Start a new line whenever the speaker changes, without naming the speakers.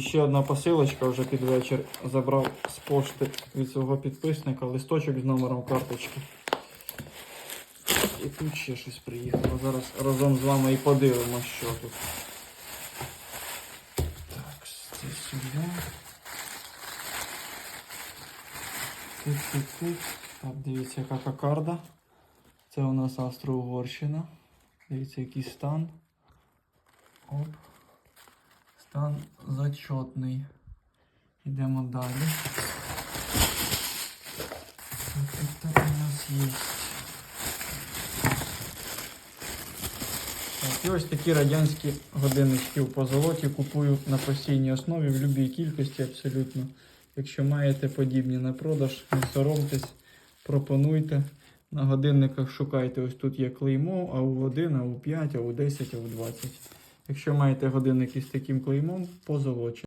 Ще одна посилочка вже під вечір забрав з пошти від свого підписника листочок з номером карточки. І тут ще щось приїхало. Зараз разом з вами і подивимося, що тут. Так, це сюди. Тут, тут, тут. Так, дивіться, яка кокарда. Це у нас Австро-Угорщина. Дивіться, який стан. Оп. Стан зачетний. Йдемо далі. Так, у нас є. Так, і ось такі радянські годиннички в позолоті купую на постійній основі в будь-якій кількості абсолютно. Якщо маєте подібні на продаж, не соромтесь, пропонуйте. На годинниках шукайте, ось тут є клеймо, АУ1, АУ5, АУ10, АУ20. Якщо маєте годинники з таким клеймом, позолочені.